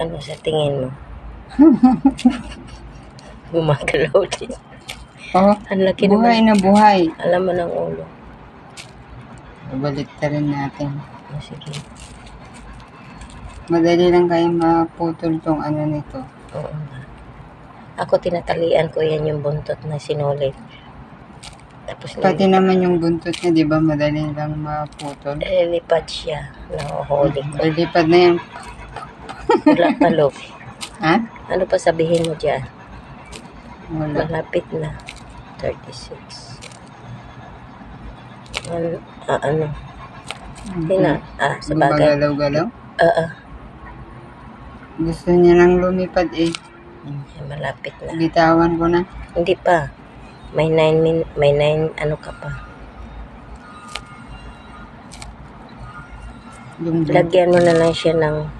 Ano sa tingin mo? Gumagalaw din. Oh, Ang laki buhay naman. na buhay. Alam mo ng ulo. Balik rin natin. Oh, sige. Madali lang kayo maputol tong ano nito. Oo nga. Ako tinatalian ko yan yung buntot na sinulit. Tapos Pati naman yung buntot niya, di ba, madali lang maputol. nilipad siya. Nahuhuli ko. Ay, lipad na yan. Wala pa. Ha? Ano pa sabihin mo dyan? Wala. Malapit na. 36. Ano? Ah, ano? Tina, ah, sa bagay. Gumagalaw-galaw. Ah, ah. Gusto niya nang lumipad eh. Ay, malapit na. Bitawan ko na. Hindi pa. May 9 min, may 9 ano ka pa. Yung Lagyan mo na lang siya ng